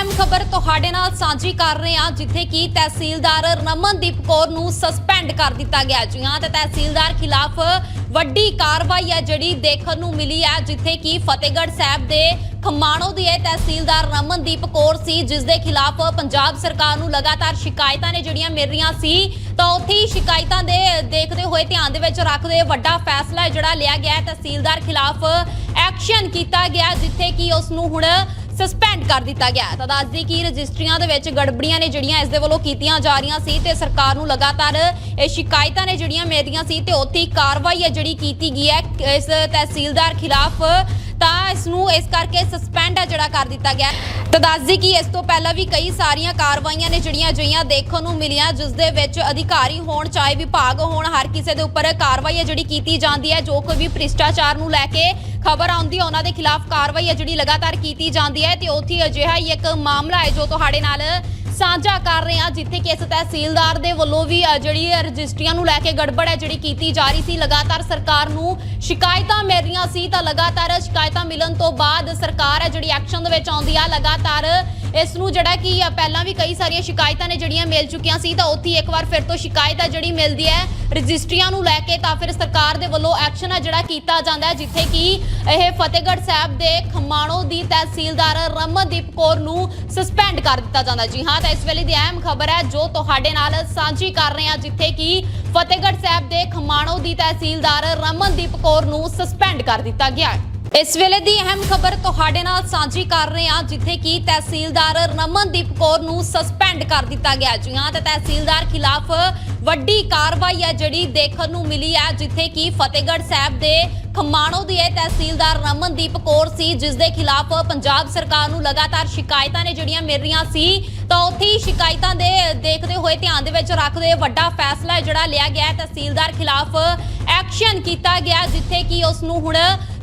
ਅਹਿਮ ਖਬਰ ਤੁਹਾਡੇ ਨਾਲ ਸਾਂਝੀ ਕਰ ਰਹੇ ਹਾਂ, ਜਿੱਥੇ ਕਿ ਤਹਿਸੀਲਦਾਰ ਰਮਨਦੀਪ ਕੌਰ ਨੂੰ ਸਸਪੈਂਡ ਕਰ ਦਿੱਤਾ ਗਿਆ। ਜੀ ਹਾਂ, ਤੇ ਤਹਿਸੀਲਦਾਰ ਖਿਲਾਫ ਵੱਡੀ ਕਾਰਵਾਈ ਹੈ ਜਿਹੜੀ ਦੇਖਣ ਨੂੰ ਮਿਲੀ ਹੈ, ਜਿੱਥੇ ਕਿ ਫਤਿਹਗੜ੍ਹ ਸਾਹਿਬ ਦੇ ਖਮਾਣੋ ਦੀ ਇਹ ਤਹਿਸੀਲਦਾਰ ਰਮਨਦੀਪ ਕੌਰ ਸੀ, ਜਿਸ ਦੇ ਖਿਲਾਫ ਪੰਜਾਬ ਸਰਕਾਰ ਨੂੰ ਲਗਾਤਾਰ ਸ਼ਿਕਾਇਤਾਂ ਨੇ ਜਿਹੜੀਆਂ ਮਿਲ ਰਹੀਆਂ ਸੀ, ਤਾਂ ਉੱਥੇ ਹੀ ਸ਼ਿਕਾਇਤਾਂ ਦੇ ਦੇਖਦੇ ਹੋਏ ਧਿਆਨ ਦੇ ਵਿੱਚ ਰੱਖਦੇ ਵੱਡਾ ਫੈਸਲਾ ਜਿਹੜਾ ਲਿਆ ਗਿਆ ਹੈ। ਤਹਿਸੀਲਦਾਰ ਖਿਲਾਫ ਐਕਸ਼ਨ ਕੀਤਾ ਗਿਆ, ਜਿੱਥੇ ਕਿ ਉਸ ਨੂੰ ਹੁਣ ਸਸਪੈਂਡ ਕਰ ਦਿੱਤਾ ਗਿਆ ਤਾਂ ਦੱਸਦੀ ਕਿ ਰਜਿਸਟਰੀਆਂ ਦੇ ਵਿੱਚ ਗੜਬੜੀਆਂ ਨੇ ਜਿਹੜੀਆਂ ਇਸ ਦੇ ਵੱਲੋਂ ਕੀਤੀਆਂ ਜਾ ਰਹੀਆਂ ਸੀ ਤੇ ਸਰਕਾਰ ਨੂੰ ਲਗਾਤਾਰ ਇਹ ਸ਼ਿਕਾਇਤਾਂ ਨੇ ਜਿਹੜੀਆਂ ਮੇਰੀਆਂ ਸੀ ਤੇ ਉੱਥੇ ਕਾਰਵਾਈ ਹੈ ਜਿਹੜੀ ਕੀਤੀ ਗਈ ਹੈ ਇਸ ਤਹਿਸੀਲਦਾਰ ਖਿਲਾਫ। ਤਾਂ ਇਸ ਨੂੰ ਇਸ ਕਰਕੇ ਸਸਪੈਂਡ ਹੈ ਜਿਹੜਾ ਕਰ ਦਿੱਤਾ ਗਿਆ ਤਾਂ ਦੱਸਦੀ ਕਿ ਇਸ ਤੋਂ ਪਹਿਲਾਂ ਵੀ ਕਈ ਸਾਰੀਆਂ ਕਾਰਵਾਈਆਂ ਨੇ ਜਿਹੜੀਆਂ ਜਈਆਂ ਦੇਖਣ ਨੂੰ ਮਿਲੀਆਂ, ਜਿਸ ਦੇ ਵਿੱਚ ਅਧਿਕਾਰੀ ਹੋਣ, ਚਾਹੇ ਵਿਭਾਗ ਹੋਣ, ਹਰ ਕਿਸੇ ਦੇ ਉੱਪਰ ਕਾਰਵਾਈ ਹੈ ਜਿਹੜੀ ਕੀਤੀ ਜਾਂਦੀ ਹੈ, ਜੋ ਕੋਈ ਵੀ ਭ੍ਰਿਸ਼ਟਾਚਾਰ ਨੂੰ ਲੈ ਕੇ ਖਬਰ ਆਉਂਦੀ ਹੈ, ਉਹਨਾਂ ਦੇ ਖਿਲਾਫ ਕਾਰਵਾਈ ਹੈ ਜਿਹੜੀ ਲਗਾਤਾਰ ਕੀਤੀ ਜਾਂਦੀ ਹੈ ਤੇ ਉੱਥੇ ਅਜਿਹਾ ਹੀ ਇੱਕ ਮਾਮਲਾ ਹੈ ਜੋ ਤੁਹਾਡੇ ਨਾਲ ਸਾਂਝਾ ਕਰ ਰਹੇ ਹਾਂ, ਜਿੱਥੇ ਕਿ ਇਸ ਤਹਿਸੀਲਦਾਰ ਦੇ ਵੱਲੋਂ ਵੀ ਜਿਹੜੀ ਰਜਿਸਟਰੀਆਂ ਨੂੰ ਲੈ ਕੇ ਗੜਬੜ ਹੈ ਜਿਹੜੀ ਕੀਤੀ ਜਾ ਰਹੀ ਸੀ। ਲਗਾਤਾਰ ਸਰਕਾਰ ਨੂੰ ਸ਼ਿਕਾਇਤਾਂ ਮਿਲ ਰਹੀਆਂ ਸੀ ਤਾਂ ਲਗਾਤਾਰ ਸ਼ਿਕਾਇਤਾਂ ਮਿਲਣ ਤੋਂ ਬਾਅਦ ਸਰਕਾਰ ਹੈ ਜਿਹੜੀ ਐਕਸ਼ਨ ਦੇ ਵਿੱਚ ਆਉਂਦੀ ਆ, ਲਗਾਤਾਰ ਇਸ ਨੂੰ ਜਿਹੜਾ ਕਿ ਪਹਿਲਾਂ ਵੀ ਕਈ ਸਾਰੀਆਂ ਸ਼ਿਕਾਇਤਾਂ ਨੇ ਜਿਹੜੀਆਂ ਮਿਲ ਚੁੱਕੀਆਂ ਸੀ, ਤਾਂ ਉੱਥੇ ਇੱਕ ਵਾਰ ਫਿਰ ਤੋਂ ਸ਼ਿਕਾਇਤ ਆ ਜਿਹੜੀ ਮਿਲਦੀ ਹੈ, ਰਜਿਸਟਰੀਆਂ ਨੂੰ ਲੈ ਕੇ ਤਾਂ ਫਿਰ ਸਰਕਾਰ ਦੇ ਵੱਲੋਂ ਐਕਸ਼ਨ ਹੈ ਜਿਹੜਾ ਕੀਤਾ ਜਾਂਦਾ ਹੈ, ਜਿੱਥੇ ਕਿ ਇਹ ਫਤਿਹਗੜ੍ਹ ਸਾਹਿਬ ਦੇ ਖਮਾਣੋ ਦੀ ਤਹਿਸੀਲਦਾਰ ਰਮਨਦੀਪ ਕੌਰ ਨੂੰ ਸਸਪੈਂਡ ਕਰ ਦਿੱਤਾ ਜਾਂਦਾ ਜੀ ਹਾਂ, ਤਾਂ ਇਸ ਵੇਲੇ ਦੀ ਅਹਿਮ ਖਬਰ ਹੈ, ਜੋ ਤੁਹਾਡੇ ਨਾਲ ਸਾਂਝੀ ਕਰ ਰਹੇ ਹਾਂ, ਜਿੱਥੇ ਕਿ ਫਤਿਹਗੜ੍ਹ ਸਾਹਿਬ ਦੇ ਖਮਾਣੋ ਦੀ ਤਹਿਸੀਲਦਾਰ ਰਮਨਦੀਪ ਕੌਰ ਨੂੰ ਸਸਪੈਂਡ ਕਰ ਦਿੱਤਾ ਗਿਆ ਹੈ। ਇਸ ਵੇਲੇ ਦੀ ਅਹਿਮ ਖਬਰ ਤੁਹਾਡੇ ਨਾਲ ਸਾਂਝੀ ਕਰ ਰਹੇ ਹਾਂ, ਜਿੱਥੇ ਕਿ ਤਹਿਸੀਲਦਾਰ ਰਮਨਦੀਪ ਕੌਰ ਨੂੰ ਸਸਪੈਂਡ ਕਰ ਦਿੱਤਾ ਗਿਆ ਜੀ। ਹਾਂ, ਤੇ ਤਹਿਸੀਲਦਾਰ ਖਿਲਾਫ ਵੱਡੀ ਕਾਰਵਾਈ ਹੈ ਜਿਹੜੀ ਦੇਖਣ ਨੂੰ ਮਿਲੀ ਹੈ, ਜਿੱਥੇ ਕਿ ਫਤਿਹਗੜ੍ਹ ਸਾਹਿਬ ਦੇ ਖਮਾਣੋ ਦੀ ਇਹ ਤਹਿਸੀਲਦਾਰ ਰਮਨਦੀਪ ਕੌਰ ਸੀ, ਜਿਸ ਦੇ ਖਿਲਾਫ ਪੰਜਾਬ ਸਰਕਾਰ ਨੂੰ ਲਗਾਤਾਰ ਸ਼ਿਕਾਇਤਾਂ ਨੇ ਜਿਹੜੀਆਂ ਮਿਲ ਰਹੀਆਂ ਸੀ, ਤਾਂ ਉੱਥੇ ਹੀ ਸ਼ਿਕਾਇਤਾਂ ਦੇ ਦੇਖਦੇ ਹੋਏ ਧਿਆਨ ਦੇ ਵਿੱਚ ਰੱਖਦੇ ਵੱਡਾ ਫੈਸਲਾ ਜਿਹੜਾ ਲਿਆ ਗਿਆ ਤਹਿਸੀਲਦਾਰ ਖਿਲਾਫ ਐਕਸ਼ਨ ਕੀਤਾ ਗਿਆ, ਜਿੱਥੇ ਕਿ ਉਸ ਨੂੰ ਹੁਣ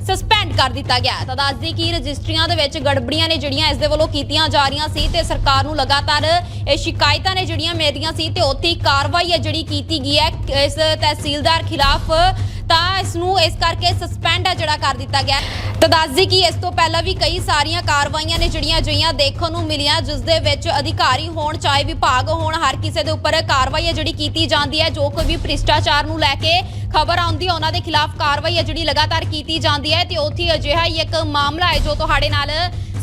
ਸਸਪੈਂਡ ਕਰ ਦਿੱਤਾ ਗਿਆ ਤਾਂ ਦੱਸਦੀ ਕਿ ਰਜਿਸਟਰੀਆਂ ਦੇ ਵਿੱਚ ਗੜਬੜੀਆਂ ਨੇ ਜਿਹੜੀਆਂ ਇਸ ਦੇ ਵੱਲੋਂ ਕੀਤੀਆਂ ਜਾ ਰਹੀਆਂ ਸੀ ਤੇ ਸਰਕਾਰ ਨੂੰ ਲਗਾਤਾਰ ਇਹ ਸ਼ਿਕਾਇਤਾਂ ਨੇ ਜਿਹੜੀਆਂ ਮਿਲਦੀਆਂ ਸੀ ਤੇ ਉੱਥੇ ਕਾਰਵਾਈ ਹੈ ਜਿਹੜੀ ਕੀਤੀ ਗਈ ਹੈ। ਇਸ ਤਹਿਸੀਲਦਾਰ ਖਿਲਾਫ ਤਾਂ ਇਸ ਨੂੰ ਇਸ ਕਰਕੇ ਸਸਪੈਂਡ ਹੈ ਜਿਹੜਾ ਕਰ ਦਿੱਤਾ ਗਿਆ। ਤਾਂ ਦੱਸਦੀ ਕਿ ਇਸ ਤੋਂ ਪਹਿਲਾਂ ਵੀ ਕਈ ਸਾਰੀਆਂ ਕਾਰਵਾਈਆਂ ਨੇ ਜਿਹੜੀਆਂ ਜਈਆਂ ਦੇਖਣ ਨੂੰ ਮਿਲੀਆਂ, ਜਿਸ ਦੇ ਵਿੱਚ ਅਧਿਕਾਰੀ ਹੋਣ, ਚਾਹੇ ਵਿਭਾਗ ਹੋਣ, ਹਰ ਕਿਸੇ ਦੇ ਉੱਪਰ ਕਾਰਵਾਈ ਹੈ ਜਿਹੜੀ ਕੀਤੀ ਜਾਂਦੀ ਹੈ, ਜੋ ਕੋਈ ਵੀ ਭ੍ਰਿਸ਼ਟਾਚਾਰ ਨੂੰ ਲੈ ਕੇ ਖਬਰ ਆਉਂਦੀ ਹੈ, ਉਹਨਾਂ ਦੇ ਖਿਲਾਫ ਕਾਰਵਾਈ ਹੈ ਜਿਹੜੀ ਲਗਾਤਾਰ ਕੀਤੀ ਜਾਂਦੀ ਹੈ ਤੇ ਉੱਥੇ ਅਜਿਹਾ ਹੀ ਇੱਕ ਮਾਮਲਾ ਹੈ ਜੋ ਤੁਹਾਡੇ ਨਾਲ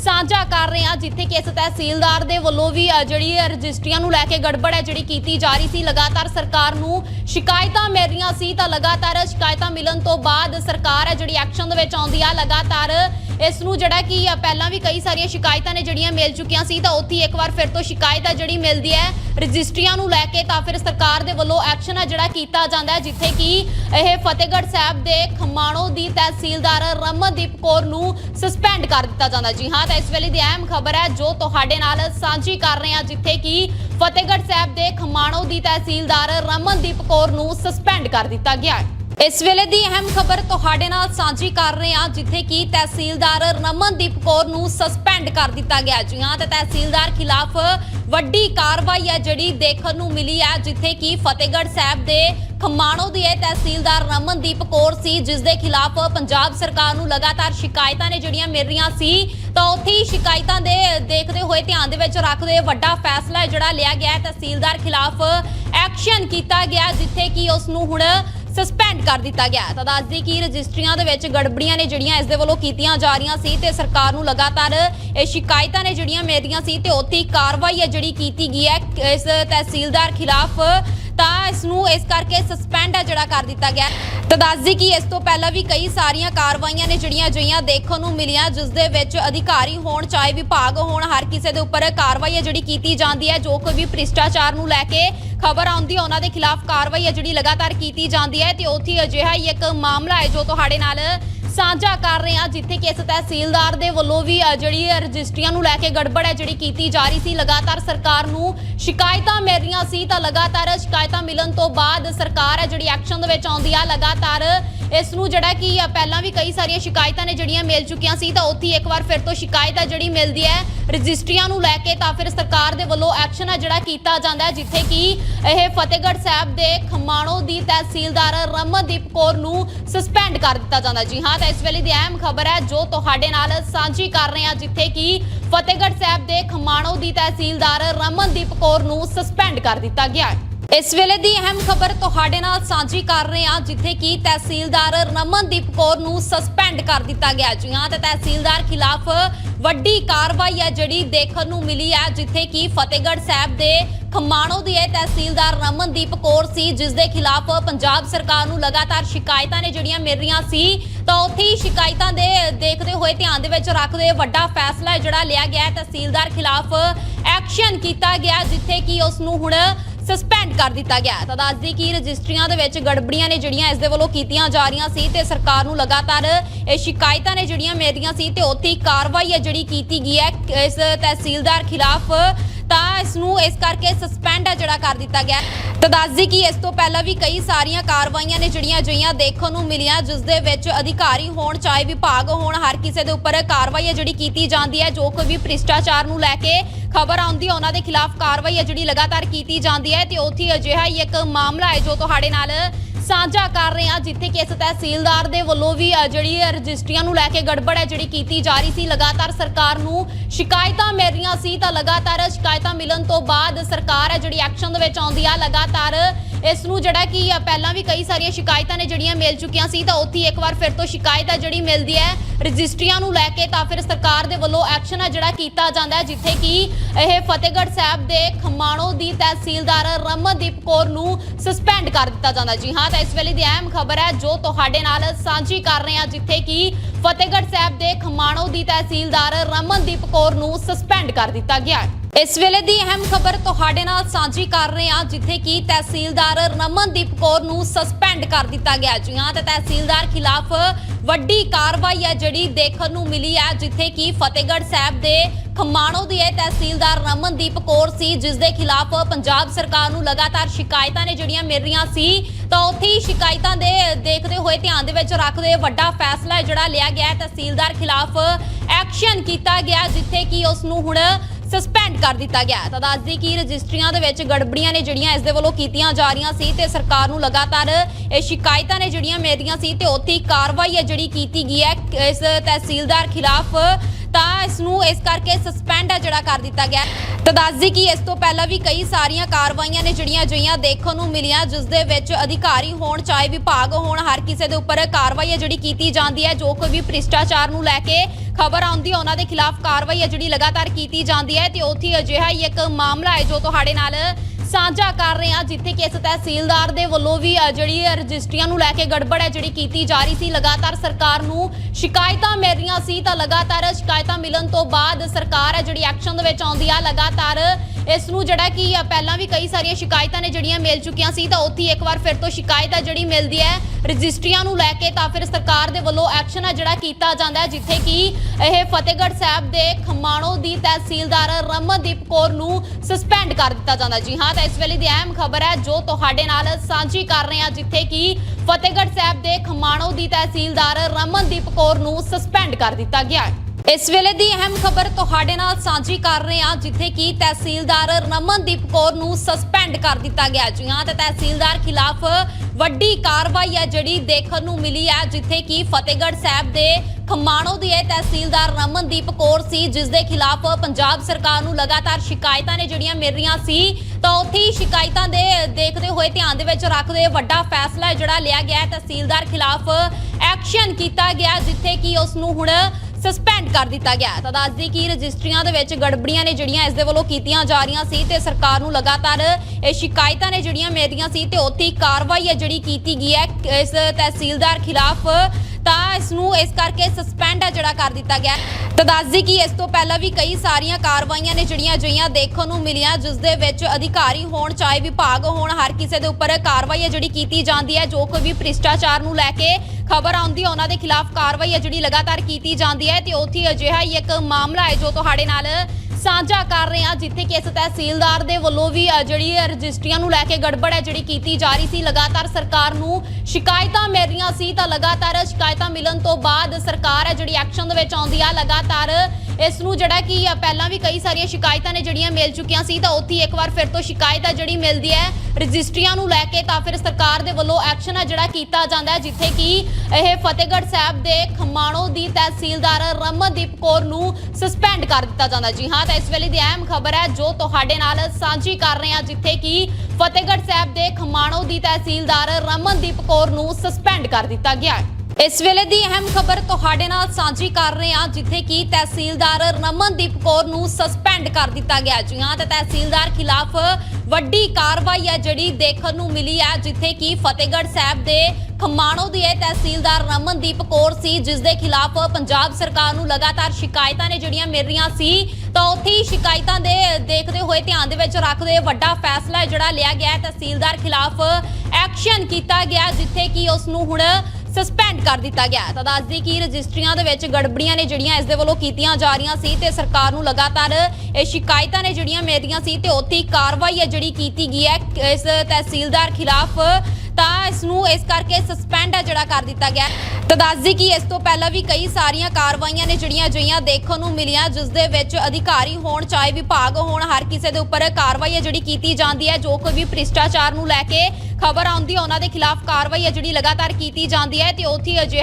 ਸਾਂਝਾ ਕਰ ਰਹੇ ਹਾਂ, ਜਿੱਥੇ ਕਿ ਇਸ ਤਹਿਸੀਲਦਾਰ ਦੇ ਵੱਲੋਂ ਵੀ ਜਿਹੜੀ ਰਜਿਸਟਰੀਆਂ ਨੂੰ ਲੈ ਕੇ ਗੜਬੜ ਹੈ, ਜਿਹੜੀ ਕੀਤੀ ਜਾ ਰਹੀ ਸੀ। ਲਗਾਤਾਰ ਸਰਕਾਰ ਨੂੰ ਸ਼ਿਕਾਇਤਾਂ ਮਿਲ ਰਹੀਆਂ ਸੀ, ਤਾਂ ਲਗਾਤਾਰ ਸ਼ਿਕਾਇਤਾਂ ਮਿਲਣ ਤੋਂ ਬਾਅਦ ਸਰਕਾਰ ਹੈ, ਜਿਹੜੀ ਐਕਸ਼ਨ ਦੇ ਵਿੱਚ ਆਉਂਦੀ ਆ, ਲਗਾਤਾਰ ਇਸ ਨੂੰ ਜਿਹੜਾ ਕਿ ਪਹਿਲਾਂ ਵੀ ਕਈ ਸਾਰੀਆਂ ਸ਼ਿਕਾਇਤਾਂ ਨੇ ਜਿਹੜੀਆਂ ਮਿਲ ਚੁੱਕੀਆਂ ਸੀ, ਤਾਂ ਉੱਥੇ ਇੱਕ ਵਾਰ ਫਿਰ ਤੋਂ ਸ਼ਿਕਾਇਤ ਹੈ, ਜਿਹੜੀ ਮਿਲਦੀ ਹੈ, ਰਜਿਸਟਰੀਆਂ ਨੂੰ ਲੈ ਕੇ, ਤਾਂ ਫਿਰ ਸਰਕਾਰ ਦੇ ਵੱਲੋਂ ਐਕਸ਼ਨ ਹੈ, ਜਿਹੜਾ ਕੀਤਾ ਜਾਂਦਾ ਹੈ, ਜਿੱਥੇ ਕਿ ਇਹ ਫਤਿਹਗੜ੍ਹ ਸਾਹਿਬ ਦੇ ਖਮਾਣੋ ਦੀ ਤਹਿਸੀਲਦਾਰ ਰਮਨਦੀਪ ਕੌਰ ਨੂੰ ਸਸਪੈਂਡ ਕਰ ਦਿੱਤਾ ਜਾਂਦਾ ਜੀ ਹਾਂ ਤਾਂ ਇਸ ਵੇਲੇ ਦੀ ਅਹਿਮ ਖਬਰ ਹੈ ਜੋ ਤੁਹਾਡੇ ਨਾਲ ਸਾਂਝੀ ਕਰ ਰਹੇ ਹਾਂ, ਜਿੱਥੇ ਕਿ ਫਤਿਹਗੜ੍ਹ ਸਾਹਿਬ ਦੇ ਖਮਾਣੋ ਦੀ ਤਹਿਸੀਲਦਾਰ ਰਮਨਦੀਪ ਕੌਰ ਨੂੰ ਸਸਪੈਂਡ ਕਰ ਦਿੱਤਾ ਗਿਆ ਹੈ। ਇਸ ਵੇਲੇ ਦੀ ਅਹਿਮ ਖਬਰ ਤੁਹਾਡੇ ਨਾਲ ਸਾਂਝੀ ਕਰ ਰਹੇ ਹਾਂ, ਜਿੱਥੇ ਕਿ ਤਹਿਸੀਲਦਾਰ ਰਮਨਦੀਪ ਕੌਰ ਨੂੰ ਸਸਪੈਂਡ ਕਰ ਦਿੱਤਾ ਗਿਆ ਜੀ। ਹਾਂ, ਤੇ ਤਹਿਸੀਲਦਾਰ ਖਿਲਾਫ ਵੱਡੀ ਕਾਰਵਾਈ ਹੈ ਜਿਹੜੀ ਦੇਖਣ ਨੂੰ ਮਿਲੀ ਹੈ, ਜਿੱਥੇ ਕਿ ਫਤਿਹਗੜ੍ਹ ਸਾਹਿਬ ਦੇ ਖਮਾਣੋ ਦੀ ਇਹ ਤਹਿਸੀਲਦਾਰ ਰਮਨਦੀਪ ਕੌਰ ਸੀ, ਜਿਸ ਦੇ ਖਿਲਾਫ ਪੰਜਾਬ ਸਰਕਾਰ ਨੂੰ ਲਗਾਤਾਰ ਸ਼ਿਕਾਇਤਾਂ ਨੇ ਜਿਹੜੀਆਂ ਮਿਲ ਰਹੀਆਂ ਸੀ, ਤਾਂ ਉੱਥੇ ਹੀ ਸ਼ਿਕਾਇਤਾਂ ਦੇ ਦੇਖਦੇ ਹੋਏ ਧਿਆਨ ਦੇ ਵਿੱਚ ਰੱਖਦੇ ਵੱਡਾ ਫੈਸਲਾ ਜਿਹੜਾ ਲਿਆ ਗਿਆ ਹੈ। ਤਹਿਸੀਲਦਾਰ ਖਿਲਾਫ ਐਕਸ਼ਨ ਕੀਤਾ ਗਿਆ, ਜਿੱਥੇ ਕਿ ਉਸ ਨੂੰ ਹੁਣ ਸਸਪੈਂਡ ਕਰ ਦਿੱਤਾ ਗਿਆ ਤਾਂ ਦੱਸਦੀ ਕਿ ਰਜਿਸਟਰੀਆਂ ਦੇ ਵਿੱਚ ਗੜਬੜੀਆਂ ਨੇ ਜਿਹੜੀਆਂ ਇਸ ਦੇ ਵੱਲੋਂ ਕੀਤੀਆਂ ਜਾ ਰਹੀਆਂ ਸੀ ਤੇ ਸਰਕਾਰ ਨੂੰ ਲਗਾਤਾਰ, ਇਹ ਸ਼ਿਕਾਇਤਾਂ ਨੇ ਜਿਹੜੀਆਂ ਮਿਲਦੀਆਂ ਸੀ ਤੇ ਉੱਥੇ ਕਾਰਵਾਈ ਹੈ ਜਿਹੜੀ ਕੀਤੀ ਗਈ ਹੈ। ਇਸ ਤਹਿਸੀਲਦਾਰ ਖਿਲਾਫ ਤਾਂ ਇਸ ਨੂੰ ਇਸ ਕਰਕੇ ਸਸਪੈਂਡ ਹੈ ਜਿਹੜਾ ਕਰ ਦਿੱਤਾ ਗਿਆ ਹੈ। ਤਾਂ ਦੱਸਦੀ ਕਿ ਇਸ ਤੋਂ ਪਹਿਲਾਂ ਵੀ ਕਈ ਸਾਰੀਆਂ ਕਾਰਵਾਈਆਂ ਨੇ ਜਿਹੜੀਆਂ ਜਈਆਂ ਦੇਖਣ ਨੂੰ ਮਿਲੀਆਂ, ਜਿਸ ਦੇ ਵਿੱਚ ਅਧਿਕਾਰੀ ਹੋਣ, ਚਾਹੇ ਵਿਭਾਗ ਹੋਣ, ਹਰ ਕਿਸੇ ਦੇ ਉੱਪਰ ਕਾਰਵਾਈ ਹੈ ਜਿਹੜੀ ਕੀਤੀ ਜਾਂਦੀ ਹੈ, ਜੋ ਕੋਈ ਵੀ ਭ੍ਰਿਸ਼ਟਾਚਾਰ ਨੂੰ ਲੈ ਕੇ ਖਬਰ ਆਉਂਦੀ ਹੈ, ਉਹਨਾਂ ਦੇ ਖਿਲਾਫ ਕਾਰਵਾਈ ਹੈ ਜਿਹੜੀ ਲਗਾਤਾਰ ਕੀਤੀ ਜਾਂਦੀ ਹੈ, ਤੇ ਉੱਥੇ ਅਜਿਹਾ ਹੀ ਇੱਕ ਮਾਮਲਾ ਹੈ ਜੋ ਤੁਹਾਡੇ ਨਾਲ ਸਾਂਝਾ ਕਰ ਰਹੇ ਹਾਂ, ਜਿੱਥੇ ਕਿ ਇਸ ਤਹਿਸੀਲਦਾਰ ਦੇ ਵੱਲੋਂ ਵੀ ਜਿਹੜੀ ਰਜਿਸਟਰੀਆਂ ਨੂੰ ਲੈ ਕੇ ਗੜਬੜ ਹੈ, ਜਿਹੜੀ ਕੀਤੀ ਜਾ ਰਹੀ ਸੀ। ਲਗਾਤਾਰ ਸਰਕਾਰ ਨੂੰ ਸ਼ਿਕਾਇਤਾਂ ਮਿਲ ਰਹੀਆਂ ਸੀ ਤਾਂ ਲਗਾਤਾਰ ਸ਼ਿਕਾਇਤਾਂ ਮਿਲਣ ਤੋਂ ਬਾਅਦ ਸਰਕਾਰ ਹੈ, ਜਿਹੜੀ ਐਕਸ਼ਨ ਦੇ ਵਿੱਚ ਆਉਂਦੀ ਆ, ਲਗਾਤਾਰ ਇਸ ਨੂੰ ਜਿਹੜਾ ਕਿ ਆ ਪਹਿਲਾਂ ਵੀ ਕਈ ਸਾਰੀਆਂ ਸ਼ਿਕਾਇਤਾਂ ਨੇ ਜਿਹੜੀਆਂ ਮਿਲ ਚੁੱਕੀਆਂ ਸੀ, ਤਾਂ ਉੱਥੇ ਇੱਕ ਵਾਰ ਫਿਰ ਤੋਂ ਸ਼ਿਕਾਇਤ ਆ ਜਿਹੜੀ ਮਿਲਦੀ ਹੈ ਰਜਿਸਟਰੀਆਂ ਨੂੰ ਲੈ ਕੇ, ਤਾਂ ਫਿਰ ਸਰਕਾਰ ਦੇ ਵੱਲੋਂ ਐਕਸ਼ਨ ਆ ਜਿਹੜਾ ਕੀਤਾ ਜਾਂਦਾ ਹੈ, ਜਿੱਥੇ ਕਿ ਇਹ ਫਤਿਹਗੜ੍ਹ ਸਾਹਿਬ ਦੇ ਖਮਾਣੋ ਦੀ ਤਹਿਸੀਲਦਾਰ ਰਮਨਦੀਪ ਕੌਰ ਨੂੰ ਸਸਪੈਂਡ ਕਰ ਦਿੱਤਾ ਜਾਂਦਾ ਜੀ ਹਾਂ, ਤਾਂ ਇਸ ਵੇਲੇ ਦੀ ਅਹਿਮ ਖਬਰ ਹੈ, ਜੋ ਤੁਹਾਡੇ ਨਾਲ ਸਾਂਝੀ ਕਰ ਰਹੇ ਹਾਂ, ਜਿੱਥੇ ਕਿ ਫਤਿਹਗੜ੍ਹ ਸਾਹਿਬ ਦੇ ਖਮਾਣੋ ਦੀ ਤਹਿਸੀਲਦਾਰ ਰਮਨਦੀਪ ਕੌਰ ਨੂੰ ਸਸਪੈਂਡ ਕਰ ਦਿੱਤਾ ਗਿਆ ਹੈ। ਇਸ ਵੇਲੇ ਦੀ ਅਹਿਮ ਖਬਰ ਤੁਹਾਡੇ ਨਾਲ ਸਾਂਝੀ ਕਰ ਰਹੇ ਹਾਂ, ਜਿੱਥੇ ਕਿ ਤਹਿਸੀਲਦਾਰ ਰਮਨਦੀਪ ਕੌਰ ਨੂੰ ਸਸਪੈਂਡ ਕਰ ਦਿੱਤਾ ਗਿਆ ਜੀ। ਹਾਂ, ਤੇ ਤਹਿਸੀਲਦਾਰ ਖਿਲਾਫ ਵੱਡੀ ਕਾਰਵਾਈ ਹੈ ਜਿਹੜੀ ਦੇਖਣ ਨੂੰ ਮਿਲੀ ਹੈ, ਜਿੱਥੇ ਕਿ ਫਤਿਹਗੜ੍ਹ ਸਾਹਿਬ ਦੇ ਖਮਾਣੋ ਦੀ ਇਹ ਤਹਿਸੀਲਦਾਰ ਰਮਨਦੀਪ ਕੌਰ ਸੀ, ਜਿਸ ਦੇ ਖਿਲਾਫ ਪੰਜਾਬ ਸਰਕਾਰ ਨੂੰ ਲਗਾਤਾਰ ਸ਼ਿਕਾਇਤਾਂ ਨੇ ਜਿਹੜੀਆਂ ਮਿਲ ਰਹੀਆਂ ਸੀ, ਤਾਂ ਉੱਥੇ ਹੀ ਸ਼ਿਕਾਇਤਾਂ ਦੇ ਦੇਖਦੇ ਹੋਏ ਧਿਆਨ ਦੇ ਵਿੱਚ ਰੱਖਦੇ ਵੱਡਾ ਫੈਸਲਾ ਜਿਹੜਾ ਲਿਆ ਗਿਆ ਤਹਿਸੀਲਦਾਰ ਖਿਲਾਫ ਐਕਸ਼ਨ ਕੀਤਾ ਗਿਆ, ਜਿੱਥੇ ਕਿ ਉਸ ਨੂੰ ਹੁਣ ਸਸਪੈਂਡ ਕਰ ਦਿੱਤਾ ਗਿਆ ਤਾਂ ਦੱਸਦੀ ਕਿ ਰਜਿਸਟਰੀਆਂ ਦੇ ਵਿੱਚ ਗੜਬੜੀਆਂ ਨੇ ਜਿਹੜੀਆਂ ਇਸ ਦੇ ਵੱਲੋਂ ਕੀਤੀਆਂ ਜਾ ਰਹੀਆਂ ਸੀ ਤੇ ਸਰਕਾਰ ਨੂੰ ਲਗਾਤਾਰ ਇਹ ਸ਼ਿਕਾਇਤਾਂ ਨੇ ਜਿਹੜੀਆਂ ਮਿਲਦੀਆਂ ਸੀ ਤੇ ਉੱਥੇ ਕਾਰਵਾਈ ਹੈ ਜਿਹੜੀ ਕੀਤੀ ਗਈ ਹੈ। ਇਸ ਤਹਿਸੀਲਦਾਰ ਖਿਲਾਫ ਤਾਂ ਇਸ ਨੂੰ ਇਸ ਕਰਕੇ ਸਸਪੈਂਡ ਹੈ ਜਿਹੜਾ ਕਰ ਦਿੱਤਾ ਗਿਆ। ਤਾਂ ਦੱਸਦੀ ਕਿ ਇਸ ਤੋਂ ਪਹਿਲਾਂ ਵੀ ਕਈ ਸਾਰੀਆਂ ਕਾਰਵਾਈਆਂ ਨੇ ਜਿਹੜੀਆਂ ਅਜਿਹੀਆਂ ਦੇਖਣ ਨੂੰ ਮਿਲੀਆਂ, ਜਿਸ ਦੇ ਵਿੱਚ ਅਧਿਕਾਰੀ ਹੋਣ, ਚਾਹੇ ਵਿਭਾਗ ਹੋਣ, ਹਰ ਕਿਸੇ ਦੇ ਉੱਪਰ ਕਾਰਵਾਈ ਹੈ ਜਿਹੜੀ ਕੀਤੀ ਜਾਂਦੀ ਹੈ, ਜੋ ਕੋਈ ਵੀ ਭ੍ਰਿਸ਼ਟਾਚਾਰ ਨੂੰ ਲੈ ਕੇ ਖਬਰ ਆਉਂਦੀ ਹੈ, ਉਹਨਾਂ ਦੇ ਖਿਲਾਫ ਕਾਰਵਾਈ ਹੈ ਜਿਹੜੀ ਲਗਾਤਾਰ ਕੀਤੀ ਜਾਂਦੀ ਹੈ ਤੇ ਉੱਥੇ ਅਜਿਹਾ ਹੀ ਇੱਕ ਮਾਮਲਾ ਹੈ ਜੋ ਤੁਹਾਡੇ ਨਾਲ ਸਾਂਝਾ ਕਰ ਰਹੇ ਹਾਂ, ਜਿੱਥੇ ਕਿ ਇਸ ਤਹਿਸੀਲਦਾਰ ਦੇ ਵੱਲੋਂ ਵੀ ਜਿਹੜੀ ਰਜਿਸਟਰੀਆਂ ਨੂੰ ਲੈ ਕੇ ਗੜਬੜ ਹੈ, ਜਿਹੜੀ ਕੀਤੀ ਜਾ ਰਹੀ ਸੀ। ਲਗਾਤਾਰ ਸਰਕਾਰ ਨੂੰ ਸ਼ਿਕਾਇਤਾਂ ਮਿਲ ਰਹੀਆਂ ਸੀ ਤਾਂ ਲਗਾਤਾਰ ਸ਼ਿਕਾਇਤਾਂ ਮਿਲਣ ਤੋਂ ਬਾਅਦ ਸਰਕਾਰ ਹੈ, ਜਿਹੜੀ ਐਕਸ਼ਨ ਦੇ ਵਿੱਚ ਆਉਂਦੀ ਆ, ਲਗਾਤਾਰ ਇਸ ਨੂੰ ਜਿਹੜਾ ਕਿ ਅ, ਪਹਿਲਾਂ ਵੀ ਕਈ ਸਾਰੀਆਂ ਸ਼ਿਕਾਇਤਾਂ ਨੇ ਜਿਹੜੀਆਂ ਮਿਲ ਚੁੱਕੀਆਂ ਸੀ ਤਾਂ ਉੱਥੇ ਇੱਕ ਵਾਰ ਫਿਰ ਤੋਂ ਸ਼ਿਕਾਇਤ ਹੈ ਜਿਹੜੀ ਮਿਲਦੀ ਹੈ ਰਜਿਸਟਰੀਆਂ ਨੂੰ ਲੈ ਕੇ ਤਾਂ ਫਿਰ ਸਰਕਾਰ ਦੇ ਵੱਲੋਂ ਐਕਸ਼ਨ ਹੈ ਜਿਹੜਾ ਕੀਤਾ ਜਾਂਦਾ ਹੈ ਜਿੱਥੇ ਕਿ ਇਹ ਫਤਿਹਗੜ੍ਹ ਸਾਹਿਬ ਦੇ ਖਮਾਣੋ ਦੀ ਤਹਿਸੀਲਦਾਰ ਰਮਨਦੀਪ ਕੌਰ ਨੂੰ ਸਸਪੈਂਡ ਕਰ ਦਿੱਤਾ ਜਾਂਦਾ। ਜੀ ਹਾਂ ਤਾਂ ਇਸ ਵੇਲੇ ਦੀ ਅਹਿਮ ਖਬਰ ਹੈ ਜੋ ਤੁਹਾਡੇ ਨਾਲ ਸਾਂਝੀ ਕਰ ਰਹੇ ਹਾਂ ਜਿੱਥੇ ਕਿ ਫਤਿਹਗੜ੍ਹ ਸਾਹਿਬ ਦੇ ਖਮਾਣੋ ਦੀ ਤਹਿਸੀਲਦਾਰ ਰਮਨਦੀਪ ਕੌਰ ਨੂੰ ਸਸਪੈਂਡ ਕਰ ਦਿੱਤਾ ਗਿਆ ਹੈ। ਇਸ ਵੇਲੇ ਦੀ ਅਹਿਮ ਖਬਰ ਤੁਹਾਡੇ ਨਾਲ ਸਾਂਝੀ ਕਰ ਰਹੇ ਹਾਂ, ਜਿੱਥੇ ਕਿ ਤਹਿਸੀਲਦਾਰ ਰਮਨਦੀਪ ਕੌਰ ਨੂੰ ਸਸਪੈਂਡ ਕਰ ਦਿੱਤਾ ਗਿਆ ਜੀ ਹਾਂ, ਤੇ ਤਹਿਸੀਲਦਾਰ ਖਿਲਾਫ ਵੱਡੀ ਕਾਰਵਾਈ ਹੈ ਜਿਹੜੀ ਦੇਖਣ ਨੂੰ ਮਿਲੀ ਹੈ, ਜਿੱਥੇ ਕਿ ਫਤਿਹਗੜ੍ਹ ਸਾਹਿਬ ਦੇ ਖਮਾਣੋ ਦੀ ਇਹ ਤਹਿਸੀਲਦਾਰ ਰਮਨਦੀਪ ਕੌਰ ਸੀ, ਜਿਸ ਦੇ ਖਿਲਾਫ ਪੰਜਾਬ ਸਰਕਾਰ ਨੂੰ ਲਗਾਤਾਰ ਸ਼ਿਕਾਇਤਾਂ ਨੇ ਜਿਹੜੀਆਂ ਮਿਲ ਰਹੀਆਂ ਸੀ, ਤਾਂ ਉੱਥੇ ਹੀ ਸ਼ਿਕਾਇਤਾਂ ਦੇ ਦੇਖਦੇ ਹੋਏ ਧਿਆਨ ਦੇ ਵਿੱਚ ਰੱਖਦੇ ਵੱਡਾ ਫੈਸਲਾ ਜਿਹੜਾ ਲਿਆ ਗਿਆ ਹੈ। ਤਹਿਸੀਲਦਾਰ ਖਿਲਾਫ ਐਕਸ਼ਨ ਕੀਤਾ ਗਿਆ, ਜਿੱਥੇ ਕਿ ਉਸ ਨੂੰ ਹੁਣ ਸਸਪੈਂਡ ਕਰ ਦਿੱਤਾ ਗਿਆ ਤਾਂ ਦੱਸਦੀ ਕਿ ਰਜਿਸਟਰੀਆਂ ਦੇ ਵਿੱਚ ਗੜਬੜੀਆਂ ਨੇ ਜਿਹੜੀਆਂ ਇਸ ਦੇ ਵੱਲੋਂ ਕੀਤੀਆਂ ਜਾ ਰਹੀਆਂ ਸੀ ਤੇ ਸਰਕਾਰ ਨੂੰ ਲਗਾਤਾਰ ਇਹ ਸ਼ਿਕਾਇਤਾਂ ਨੇ ਜਿਹੜੀਆਂ ਮਿਲਦੀਆਂ ਸੀ ਤੇ ਉੱਥੇ ਹੀ ਕਾਰਵਾਈ ਹੈ ਜਿਹੜੀ ਕੀਤੀ ਗਈ ਹੈ। ਇਸ ਤਹਿਸੀਲਦਾਰ ਖਿਲਾਫ ਤਾਂ ਇਸ ਨੂੰ ਇਸ ਕਰਕੇ ਸਸਪੈਂਡ ਹੈ ਜਿਹੜਾ ਕਰ ਦਿੱਤਾ ਗਿਆ। ਤਾਂ ਦੱਸਦੀ ਕਿ ਇਸ ਤੋਂ ਪਹਿਲਾਂ ਵੀ ਕਈ ਸਾਰੀਆਂ ਕਾਰਵਾਈਆਂ ਨੇ ਜਿਹੜੀਆਂ ਅਜਿਹੀਆਂ ਦੇਖਣ ਨੂੰ ਮਿਲੀਆਂ, ਜਿਸ ਦੇ ਵਿੱਚ ਅਧਿਕਾਰੀ ਹੋਣ, ਚਾਹੇ ਵਿਭਾਗ ਹੋਣ, ਹਰ ਕਿਸੇ ਦੇ ਉੱਪਰ ਕਾਰਵਾਈ ਹੈ ਜਿਹੜੀ ਕੀਤੀ ਜਾਂਦੀ ਹੈ, ਜੋ ਕੋਈ ਵੀ ਭ੍ਰਿਸ਼ਟਾਚਾਰ ਨੂੰ ਲੈ ਕੇ ਖਬਰ ਆਉਂਦੀ ਹੈ, ਉਹਨਾਂ ਦੇ ਖਿਲਾਫ ਕਾਰਵਾਈ ਹੈ ਜਿਹੜੀ ਲਗਾਤਾਰ ਕੀਤੀ ਜਾਂਦੀ ਹੈ। ਤੇ ਉੱਥੇ ਅਜਿਹਾ ਹੀ ਇੱਕ ਮਾਮਲਾ ਹੈ ਜੋ ਤੁਹਾਡੇ ਨਾਲ ਸਾਂਝਾ ਕਰ ਰਹੇ ਹਾਂ, ਜਿੱਥੇ ਕਿ ਇਸ ਤਹਿਸੀਲਦਾਰ ਦੇ ਵੱਲੋਂ ਵੀ ਜਿਹੜੀ ਰਜਿਸਟਰੀਆਂ ਨੂੰ ਲੈ ਕੇ ਗੜਬੜ ਹੈ, ਜਿਹੜੀ ਕੀਤੀ ਜਾ ਰਹੀ ਸੀ। ਲਗਾਤਾਰ ਸਰਕਾਰ ਨੂੰ ਸ਼ਿਕਾਇਤਾਂ ਮਿਲ ਰਹੀਆਂ ਸੀ ਤਾਂ ਲਗਾਤਾਰ ਸ਼ਿਕਾਇਤਾਂ ਮਿਲਣ ਤੋਂ ਬਾਅਦ ਸਰਕਾਰ ਹੈ, ਜਿਹੜੀ ਐਕਸ਼ਨ ਦੇ ਵਿੱਚ ਆਉਂਦੀ ਆ, ਲਗਾਤਾਰ ਇਸ ਨੂੰ ਜਿਹੜਾ ਕਿ ਪਹਿਲਾਂ ਵੀ ਕਈ ਸਾਰੀਆਂ ਸ਼ਿਕਾਇਤਾਂ ਨੇ ਜਿਹੜੀਆਂ ਮਿਲ ਚੁੱਕੀਆਂ ਸੀ, ਤਾਂ ਉੱਥੇ ਇੱਕ ਵਾਰ ਫਿਰ ਤੋਂ ਸ਼ਿਕਾਇਤ ਆ ਜਿਹੜੀ ਮਿਲਦੀ ਹੈ ਰਜਿਸਟਰੀਆਂ ਨੂੰ ਲੈ ਕੇ, ਤਾਂ ਫਿਰ ਸਰਕਾਰ ਦੇ ਵੱਲੋਂ ਐਕਸ਼ਨ ਆ ਜਿਹੜਾ ਕੀਤਾ ਜਾਂਦਾ ਹੈ, ਜਿੱਥੇ ਕਿ ਇਹ ਫਤਿਹਗੜ੍ਹ ਸਾਹਿਬ ਦੇ ਖਮਾਣੋ ਦੀ ਤਹਿਸੀਲਦਾਰ ਰਮਨਦੀਪ ਕੌਰ ਨੂੰ ਸਸਪੈਂਡ ਕਰ ਦਿੱਤਾ ਜਾਂਦਾ ਜੀ ਹਾਂ, ਤਾਂ ਇਸ ਵੇਲੇ ਦੀ ਅਹਿਮ ਖਬਰ ਹੈ, ਜੋ ਤੁਹਾਡੇ ਨਾਲ ਸਾਂਝੀ ਕਰ ਰਹੇ ਹਾਂ, ਜਿੱਥੇ ਕਿ ਫਤਿਹਗੜ੍ਹ ਸਾਹਿਬ ਦੇ ਖਮਾਣੋ ਦੀ ਤਹਿਸੀਲਦਾਰ ਰਮਨਦੀਪ ਕੌਰ ਨੂੰ ਸਸਪੈਂਡ ਕਰ ਦਿੱਤਾ ਗਿਆ ਹੈ। ਇਸ ਵੇਲੇ ਦੀ ਅਹਿਮ ਖਬਰ ਤੁਹਾਡੇ ਨਾਲ ਸਾਂਝੀ ਕਰ ਰਹੇ ਹਾਂ, ਜਿੱਥੇ ਕਿ ਤਹਿਸੀਲਦਾਰ ਰਮਨਦੀਪ ਕੌਰ ਨੂੰ ਸਸਪੈਂਡ ਕਰ ਦਿੱਤਾ ਗਿਆ ਜੀ। ਹਾਂ, ਤੇ ਤਹਿਸੀਲਦਾਰ ਖਿਲਾਫ ਵੱਡੀ ਕਾਰਵਾਈ ਹੈ ਜਿਹੜੀ ਦੇਖਣ ਨੂੰ ਮਿਲੀ ਹੈ, ਜਿੱਥੇ ਕਿ ਫਤਿਹਗੜ੍ਹ ਸਾਹਿਬ ਦੇ ਖਮਾਣੋ ਦੀ ਇਹ ਤਹਿਸੀਲਦਾਰ ਰਮਨਦੀਪ ਕੌਰ ਸੀ, ਜਿਸ ਦੇ ਖਿਲਾਫ ਪੰਜਾਬ ਸਰਕਾਰ ਨੂੰ ਲਗਾਤਾਰ ਸ਼ਿਕਾਇਤਾਂ ਨੇ ਜਿਹੜੀਆਂ ਮਿਲ ਰਹੀਆਂ ਸੀ, ਤਾਂ ਉੱਥੇ ਹੀ ਸ਼ਿਕਾਇਤਾਂ ਦੇ ਦੇਖਦੇ ਹੋਏ ਧਿਆਨ ਦੇ ਵਿੱਚ ਰੱਖਦੇ ਵੱਡਾ ਫੈਸਲਾ ਜਿਹੜਾ ਲਿਆ ਗਿਆ ਹੈ। ਤਹਿਸੀਲਦਾਰ ਖਿਲਾਫ ਐਕਸ਼ਨ ਕੀਤਾ ਗਿਆ, ਜਿੱਥੇ ਕਿ ਉਸ ਨੂੰ ਹੁਣ ਸਸਪੈਂਡ ਕਰ ਦਿੱਤਾ ਗਿਆ ਤਾਂ ਦੱਸਦੀ ਕਿ ਰਜਿਸਟਰੀਆਂ ਦੇ ਵਿੱਚ ਗੜਬੜੀਆਂ ਨੇ ਜਿਹੜੀਆਂ ਇਸ ਦੇ ਵੱਲੋਂ ਕੀਤੀਆਂ ਜਾ ਰਹੀਆਂ ਸੀ ਤੇ ਸਰਕਾਰ ਨੂੰ ਲਗਾਤਾਰ ਇਹ ਸ਼ਿਕਾਇਤਾਂ ਨੇ ਜਿਹੜੀਆਂ ਮਿਲ ਰਹੀਆਂ ਸੀ ਤੇ ਉੱਥੇ ਹੀ ਕਾਰਵਾਈ ਹੈ ਜਿਹੜੀ ਕੀਤੀ ਗਈ ਹੈ। ਇਸ ਤਹਿਸੀਲਦਾਰ ਖਿਲਾਫ ਤਾਂ ਇਸ ਨੂੰ ਇਸ ਕਰਕੇ ਸਸਪੈਂਡ ਆ ਜਿਹੜਾ ਕਰ ਦਿੱਤਾ ਗਿਆ ਹੈ। ਤਾਂ ਦੱਸਦੀ ਕਿ ਇਸ ਤੋਂ ਪਹਿਲਾਂ ਵੀ ਕਈ ਸਾਰੀਆਂ ਕਾਰਵਾਈਆਂ ਨੇ ਜਿਹੜੀਆਂ ਅਜਿਹੀਆਂ ਦੇਖਣ ਨੂੰ ਮਿਲੀਆਂ, ਜਿਸ ਦੇ ਵਿੱਚ ਅਧਿਕਾਰੀ ਹੋਣ, ਚਾਹੇ ਵਿਭਾਗ ਹੋਣ, ਹਰ ਕਿਸੇ ਦੇ ਉੱਪਰ ਕਾਰਵਾਈ ਹੈ ਜਿਹੜੀ ਕੀਤੀ ਜਾਂਦੀ ਹੈ, ਜੋ ਕੋਈ ਵੀ ਭ੍ਰਿਸ਼ਟਾਚਾਰ ਨੂੰ ਲੈ ਕੇ ਖਬਰ ਆਉਂਦੀ ਹੈ, ਉਹਨਾਂ ਦੇ ਖਿਲਾਫ ਕਾਰਵਾਈ ਹੈ ਜਿਹੜੀ ਲਗਾਤਾਰ ਕੀਤੀ ਜਾਂਦੀ ਹੈ ਤੇ ਉੱਥੇ ਅਜਿਹਾ ਹੀ ਇੱਕ ਮਾਮਲਾ ਹੈ ਜੋ ਤੁਹਾਡੇ ਨਾਲ ਸਾਂਝਾ ਕਰ ਰਹੇ ਹਾਂ, ਜਿੱਥੇ ਕਿ ਇਸ ਤਹਿਸੀਲਦਾਰ ਦੇ ਵੱਲੋਂ ਵੀ ਜਿਹੜੀ ਰਜਿਸਟਰੀਆਂ ਨੂੰ ਲੈ ਕੇ ਗੜਬੜ ਹੈ ਜਿਹੜੀ ਕੀਤੀ ਜਾ ਰਹੀ ਸੀ। ਲਗਾਤਾਰ ਸਰਕਾਰ ਨੂੰ ਸ਼ਿਕਾਇਤਾਂ ਮਿਲ ਰਹੀਆਂ ਸੀ ਤਾਂ ਲਗਾਤਾਰ ਸ਼ਿਕਾਇਤਾਂ ਮਿਲਣ ਤੋਂ ਬਾਅਦ ਸਰਕਾਰ ਹੈ ਜਿਹੜੀ ਐਕਸ਼ਨ ਦੇ ਵਿੱਚ ਆਉਂਦੀ ਆ। ਲਗਾਤਾਰ ਇਸ ਨੂੰ ਜਿਹੜਾ ਕਿ ਪਹਿਲਾਂ ਵੀ ਕਈ ਸਾਰੀਆਂ ਸ਼ਿਕਾਇਤਾਂ ਨੇ ਜਿਹੜੀਆਂ ਮਿਲ ਚੁੱਕੀਆਂ ਸੀ ਤਾਂ ਉੱਥੇ ਇੱਕ ਵਾਰ ਫਿਰ ਤੋਂ ਸ਼ਿਕਾਇਤ ਹੈ ਜਿਹੜੀ ਮਿਲਦੀ ਹੈ। ਰਜਿਸਟਰੀਆਂ ਨੂੰ ਲੈ ਕੇ ਤਾਂ ਫਿਰ ਸਰਕਾਰ ਦੇ ਵੱਲੋਂ ਐਕਸ਼ਨ ਹੈ ਜਿਹੜਾ ਕੀਤਾ ਜਾਂਦਾ ਹੈ, ਜਿੱਥੇ ਕਿ ਇਹ ਫਤਿਹਗੜ੍ਹ ਸਾਹਿਬ ਦੇ ਖਮਾਣੋ ਦੀ ਤਹਿਸੀਲਦਾਰ ਰਮਨਦੀਪ ਕੌਰ ਨੂੰ ਸਸਪੈਂਡ ਕਰ ਦਿੱਤਾ ਜਾਂਦਾ ਜੀ ਹਾਂ ਤਾਂ ਇਸ ਵੇਲੇ ਦੀ ਅਹਿਮ ਖਬਰ ਹੈ, ਜੋ ਤੁਹਾਡੇ ਨਾਲ ਸਾਂਝੀ ਕਰ ਰਹੇ ਹਾਂ, ਜਿੱਥੇ ਕਿ ਫਤਿਹਗੜ੍ਹ ਸਾਹਿਬ ਦੇ ਖਮਾਣੋ ਦੀ ਤਹਿਸੀਲਦਾਰ ਰਮਨਦੀਪ ਕੌਰ ਨੂੰ ਸਸਪੈਂਡ ਕਰ ਦਿੱਤਾ ਗਿਆ ਹੈ। ਇਸ ਵੇਲੇ ਦੀ ਅਹਿਮ ਖਬਰ ਤੁਹਾਡੇ ਨਾਲ ਸਾਂਝੀ ਕਰ ਰਹੇ ਹਾਂ, ਜਿੱਥੇ ਕਿ ਤਹਿਸੀਲਦਾਰ ਰਮਨਦੀਪ ਕੌਰ ਨੂੰ ਸਸਪੈਂਡ ਕਰ ਦਿੱਤਾ ਗਿਆ ਜੀ ਹਾਂ, ਤੇ ਤਹਿਸੀਲਦਾਰ ਖਿਲਾਫ ਵੱਡੀ ਕਾਰਵਾਈ ਹੈ, ਜਿਹੜੀ ਦੇਖਣ ਨੂੰ ਮਿਲੀ ਹੈ, ਜਿੱਥੇ ਕਿ ਫਤਿਹਗੜ੍ਹ ਸਾਹਿਬ ਦੇ ਖਮਾਣੋ ਦੀ ਇਹ ਤਹਿਸੀਲਦਾਰ ਰਮਨਦੀਪ ਕੌਰ ਸੀ, ਜਿਸ ਦੇ ਖਿਲਾਫ ਪੰਜਾਬ ਸਰਕਾਰ ਨੂੰ ਲਗਾਤਾਰ ਸ਼ਿਕਾਇਤਾਂ ਨੇ ਜਿਹੜੀਆਂ ਮਿਲ ਰਹੀਆਂ ਸੀ, ਤਾਂ ਉੱਥੇ ਹੀ ਸ਼ਿਕਾਇਤਾਂ ਦੇ ਦੇਖਦੇ ਹੋਏ ਧਿਆਨ ਦੇ ਵਿੱਚ ਰੱਖਦੇ ਵੱਡਾ ਫੈਸਲਾ ਜਿਹੜਾ ਲਿਆ ਗਿਆ ਤਹਿਸੀਲਦਾਰ ਖਿਲਾਫ ਐਕਸ਼ਨ ਕੀਤਾ ਗਿਆ, ਜਿੱਥੇ ਕਿ ਉਸ ਨੂੰ ਹੁਣ ਸਸਪੈਂਡ ਕਰ ਦਿੱਤਾ ਗਿਆ ਤਾਂ ਦੱਸਦੀ ਕਿ ਰਜਿਸਟਰੀਆਂ ਦੇ ਵਿੱਚ ਗੜਬੜੀਆਂ ਨੇ ਜਿਹੜੀਆਂ ਇਸ ਦੇ ਵੱਲੋਂ ਕੀਤੀਆਂ ਜਾ ਰਹੀਆਂ ਸੀ ਤੇ ਸਰਕਾਰ ਨੂੰ ਲਗਾਤਾਰ ਇਹ ਸ਼ਿਕਾਇਤਾਂ ਨੇ ਜਿਹੜੀਆਂ ਮਿਲ ਰਹੀਆਂ ਸੀ ਤੇ ਉੱਥੇ ਕਾਰਵਾਈ ਹੈ ਜਿਹੜੀ ਕੀਤੀ ਗਈ ਹੈ। ਇਸ ਤਹਿਸੀਲਦਾਰ ਖਿਲਾਫ ਤਾਂ ਇਸ ਨੂੰ ਇਸ ਕਰਕੇ ਸਸਪੈਂਡ ਹੈ ਜਿਹੜਾ ਕਰ ਦਿੱਤਾ ਗਿਆ ਹੈ। ਤਾਂ ਦੱਸਦੀ ਕਿ ਇਸ ਤੋਂ ਪਹਿਲਾਂ ਵੀ ਕਈ ਸਾਰੀਆਂ ਕਾਰਵਾਈਆਂ ਨੇ ਜਿਹੜੀਆਂ ਅਜਿਹੀਆਂ ਦੇਖਣ ਨੂੰ ਮਿਲੀਆਂ, ਜਿਸ ਦੇ ਵਿੱਚ ਅਧਿਕਾਰੀ ਹੋਣ ਚਾਹੇ ਵਿਭਾਗ ਹੋਣ, ਹਰ ਕਿਸੇ ਦੇ ਉੱਪਰ ਕਾਰਵਾਈ ਹੈ ਜਿਹੜੀ ਕੀਤੀ ਜਾਂਦੀ ਹੈ, ਜੋ ਕੋਈ ਵੀ ਭ੍ਰਿਸ਼ਟਾਚਾਰ ਨੂੰ ਲੈ ਕੇ ਖਬਰ ਆਉਂਦੀ ਹੈ ਉਹਨਾਂ ਦੇ ਖਿਲਾਫ ਕਾਰਵਾਈ ਹੈ ਜਿਹੜੀ ਲਗਾਤਾਰ ਕੀਤੀ ਜਾਂਦੀ ਹੈ ਤੇ ਉੱਥੇ ਅਜਿਹਾ